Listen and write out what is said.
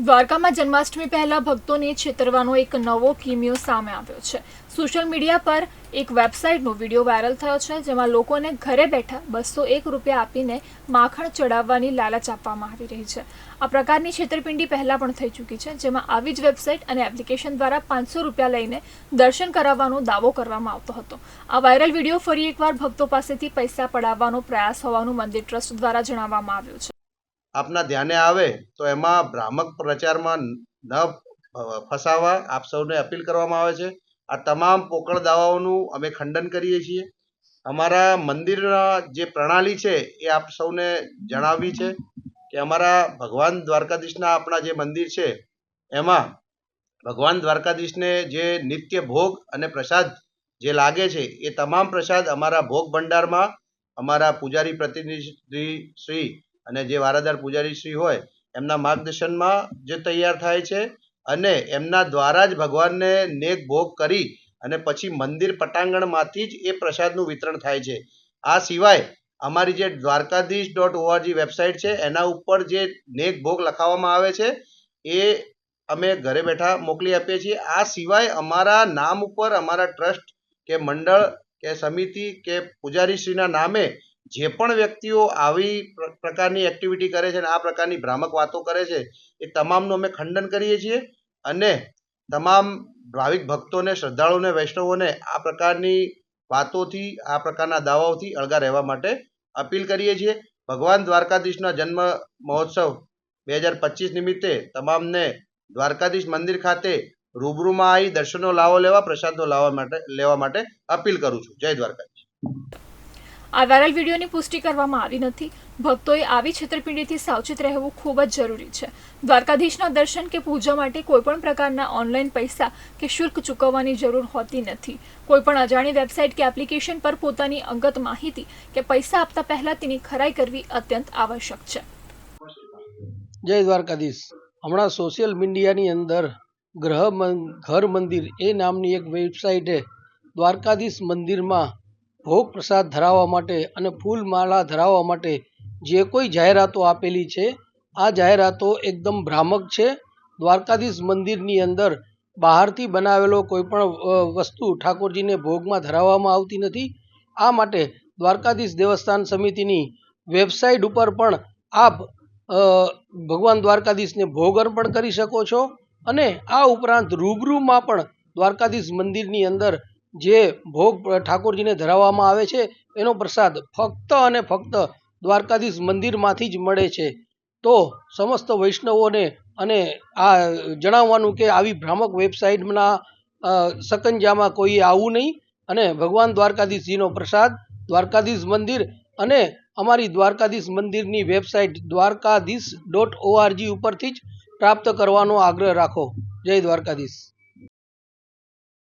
દ્વારકામાં જન્માષ્ટમી પહેલા ભક્તોને છેતરવાનો એક નવો કિમિયો સામે આવ્યો છે. સોશિયલ મીડિયા પર એક વેબસાઇટનો વીડિયો વાયરલ થયો છે, જેમાં લોકોને ઘરે બેઠા બસો એક રૂપિયા આપીને માખણ ચડાવવાની લાલચ આપવામાં આવી રહી છે. આ પ્રકારની છેતરપિંડી પહેલાં પણ થઈ ચૂકી છે, જેમાં આવી જ વેબસાઇટ અને એપ્લિકેશન દ્વારા પાંચસો રૂપિયા લઈને દર્શન કરાવવાનો દાવો કરવામાં આવતો હતો. આ વાયરલ વીડિયો ફરી એકવાર ભક્તો પાસેથી પૈસા પડાવવાનો પ્રયાસ હોવાનું મંદિર ટ્રસ્ટ દ્વારા જણાવવામાં આવ્યું છે. આપના ધ્યાને આવે તો એમાં ભ્રામક પ્રચારમાં ન ફસાવા આપ સૌને અપીલ કરવામાં આવે છે. આ તમામ પોકળ દાવાઓનું અમે ખંડન કરીએ છીએ. અમારા મંદિરના જે પ્રણાલી છે એ આપ સૌને જણાવવી છે કે અમારા ભગવાન દ્વારકાધીશના આપણા જે મંદિર છે, એમાં ભગવાન દ્વારકાધીશને જે નિત્ય ભોગ અને પ્રસાદ જે લાગે છે એ તમામ પ્રસાદ અમારા ભોગ ભંડારમાં અમારા પૂજારી પ્રતિનિધિ શ્રી અને જે વારાદાર પૂજારીશ્રી હોય, એમના માર્ગદર્શનમાં જે તૈયાર થાય છે અને એમના દ્વારા જ ભગવાનને નેક ભોગ કરી અને પછી મંદિર પટાંગણમાંથી જ એ પ્રસાદનું વિતરણ થાય છે. આ સિવાય અમારી જે દ્વારકાધીશ ડોટ ઓઆરજી વેબસાઇટ છે, એના ઉપર જે નેક ભોગ લખાવવામાં આવે છે, એ અમે ઘરે બેઠા મોકલી આપીએ છીએ. આ સિવાય અમારા નામ ઉપર અમારા ટ્રસ્ટ કે મંડળ કે સમિતિ કે પૂજારીશ્રીના નામે જે પણ વ્યક્તિઓ આવી પ્રકારની એક્ટિવિટી કરે છે અને આ પ્રકારની ભ્રામક વાતો કરે છે, એ તમામનું અમે ખંડન કરીએ છીએ અને તમામ ભાવિક ભક્તોને, શ્રદ્ધાળુઓને, વૈષ્ણવોને આ પ્રકારની વાતોથી, આ પ્રકારના દાવાઓથી અળગા રહેવા માટે અપીલ કરીએ છીએ. ભગવાન દ્વારકાધીશના જન્મ મહોત્સવ બે હજાર પચીસ નિમિત્તે તમામને દ્વારકાધીશ મંદિર ખાતે રૂબરૂમાં આવી દર્શનનો લાવો, લેવા પ્રસાદનો લાવવા માટે, લેવા માટે અપીલ કરું છું. જય દ્વારકાધીશ. આ વાયરલ વિડીયોની પુષ્ટિ કરવામાં આવી નથી. ભક્તોએ આવી છેતરપિંડીથી સાવચેત રહેવું ખૂબ જ જરૂરી છે. દ્વારકાધીશના દર્શન કે પૂજા માટે કોઈપણ પ્રકારના ઓનલાઈન પૈસા કે શુલ્ક ચૂકવવાની જરૂર હોતી નથી. કોઈપણ અજાણી વેબસાઇટ કે એપ્લિકેશન પર પોતાની અંગત માહિતી કે પૈસા આપતા પહેલા તેની ખરાઈ કરવી અત્યંત આવશ્યક છે. જય દ્વારકાધીશ. હમણાં સોશિયલ મીડિયાની અંદર ગ્રહ ઘર મંદિર એ નામની એક વેબસાઇટે દ્વારકાધીશ મંદિરમાં ભોગ પ્રસાદ ધરાવવા માટે અને ફૂલ માળા ધરાવવા માટે જે કોઈ જાહેરાતો આપેલી છે, આ જાહેરાતો એકદમ ભ્રામક છે. દ્વારકાધીશ મંદિરની અંદર બહારથી બનાવેલો કોઈપણ વસ્તુ ઠાકોરજીને ભોગમાં ધરાવવામાં આવતી નથી. આ માટે દ્વારકાધીશ દેવસ્થાન સમિતિની વેબસાઇટ ઉપર પણ આપ ભગવાન દ્વારકાધીશને ભોગ અર્પણ કરી શકો છો. અને આ ઉપરાંત રૂબરૂમાં પણ દ્વારકાધીશ મંદિરની અંદર જે ભોગ ઠાકોરજીને ધરાવવામાં આવે છે, એનો પ્રસાદ ફક્ત અને ફક્ત દ્વારકાધીશ મંદિરમાંથી જ મળે છે. તો સમસ્ત વૈષ્ણવોને અને આ જણાવવાનું કે આવી ભ્રામક વેબસાઇટના સકંજામાં કોઈ આવવું નહીં અને ભગવાન દ્વારકાધીશજીનો પ્રસાદ, દ્વારકાધીશ મંદિર અને અમારી દ્વારકાધીશ મંદિરની વેબસાઇટ દ્વારકાધીશ ડોટ ઓઆરજી ઉપરથી જ પ્રાપ્ત કરવાનો આગ્રહ રાખો. જય દ્વારકાધીશ.